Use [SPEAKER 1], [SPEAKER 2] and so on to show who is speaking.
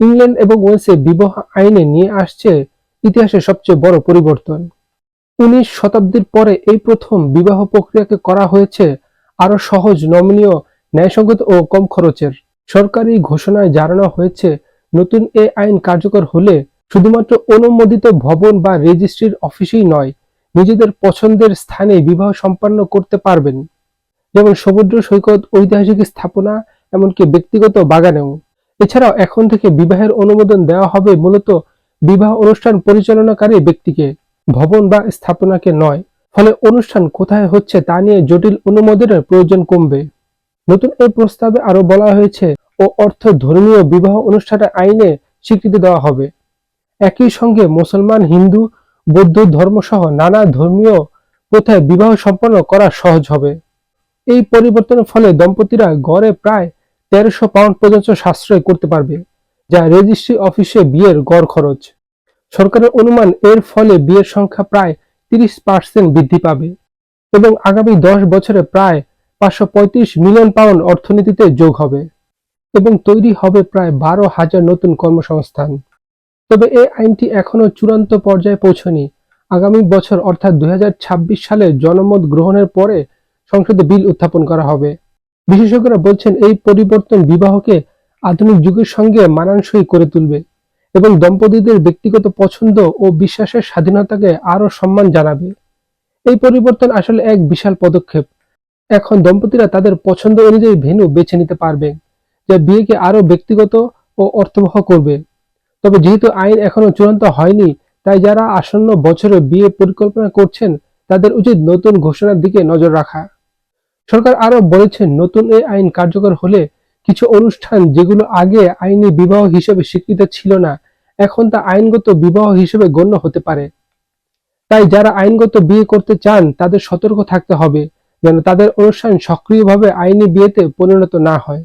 [SPEAKER 1] England এবং ওয়েলসে বিবাহ আইনে নিয়ে আসছে ইতিহাসের সবচেয়ে বড় পরিবর্তন। উনিশ শতাব্দীর পরে এই প্রথম বিবাহ প্রক্রিয়াকে করা হয়েছে আরও সহজ, নমনীয়, ন্যায়সঙ্গত ও কম খরচের। সরকারি ঘোষণায় জানানো হয়েছে, নতুন এ আইন কার্যকর হলে শুধুমাত্র অনুমোদিত ভবন বা রেজিস্ট্রির অফিসেই নয়, নিজেদের পছন্দের স্থানে বিবাহ সম্পন্ন করতে পারবেন। যেমন সমুদ্র সৈকত, ঐতিহাসিক স্থাপনা, এমনকি ব্যক্তিগত বাগানেও। এছাড়াও এখন থেকে বিবাহের অনুমোদন দেওয়া হবে মূলত বিবাহ অনুষ্ঠান পরিচালনাকারী ব্যক্তিকে, ভবন বা স্থাপনাকে নয়। ফলে অনুষ্ঠান কোথায় হচ্ছে তা নিয়ে জটিল অনুমোদনের প্রয়োজন কমবে। নতুন এই প্রস্তাবে আরও বলা হয়েছে, ও অর্থ ধর্মীয় বিবাহ অনুষ্ঠানের আইনে স্বীকৃতি দেওয়া হবে। একই সঙ্গে মুসলমান, হিন্দু, বৌদ্ধ ধর্মসহ নানা ধর্মীয় প্রথায় বিবাহ সম্পন্ন করা সহজ হবে। এই পরিবর্তনের ফলে দম্পতিরা গড়ে প্রায় তেরোশো পাউন্ড পর্যন্ত সাশ্রয় করতে পারবে, যা রেজিস্ট্রি অফিসে বিয়ের গড় খরচ। সরকারের অনুমান এর ফলে বিয়ের সংখ্যা প্রায় তিরিশ পার্সেন্ট বৃদ্ধি পাবে এবং আগামী দশ বছরে প্রায় পাঁচশো পঁয়ত্রিশ মিলিয়ন পাউন্ড অর্থনীতিতে যোগ হবে এবং তৈরি হবে প্রায় বারো হাজার নতুন কর্মসংস্থান। তবে এই আইনটি এখনও চূড়ান্ত পর্যায়ে পৌঁছনি আগামী বছর অর্থাৎ দুই হাজার ছাব্বিশ সালে জনমত গ্রহণের পরে সংসদে বিল উত্থাপন করা হবে। বিশেষজ্ঞরা বলছেন এই পরিবর্তন বিবাহকে আধুনিক যুগের সঙ্গে মানানসই করে তুলবে এবং দম্পতিদের ব্যক্তিগত পছন্দ ও বিশ্বাসের স্বাধীনতাকে আরও সম্মান জানাবে। এই পরিবর্তন আসলে এক বিশাল পদক্ষেপ। এখন দম্পতিরা তাদের পছন্দ অনুযায়ী ভেন্যু বেছে নিতে পারবে, যা বিয়েকে আরও ব্যক্তিগত ও অর্থবহ করবে। তবে যেহেতু আইন এখনও চূড়ান্ত হয়নি, তাই যারা আসন্ন বছরে বিয়ে পরিকল্পনা করছেন, তাদের উচিত নতুন ঘোষণার দিকে নজর রাখা। সরকার আরও বলেছেন, নতুন এই আইন কার্যকর হলে কিছু অনুষ্ঠান যেগুলো আগে আইনি বিবাহ হিসেবে স্বীকৃত ছিল না, এখন তা আইনগত বিবাহ হিসেবে গণ্য হতে পারে। তাই যারা আইনগত বিয়ে করতে চান, তাদের সতর্ক থাকতে হবে যেন তাদের অনুষ্ঠান সক্রিয়ভাবে আইনি বিয়েতে পরিণত না হয়।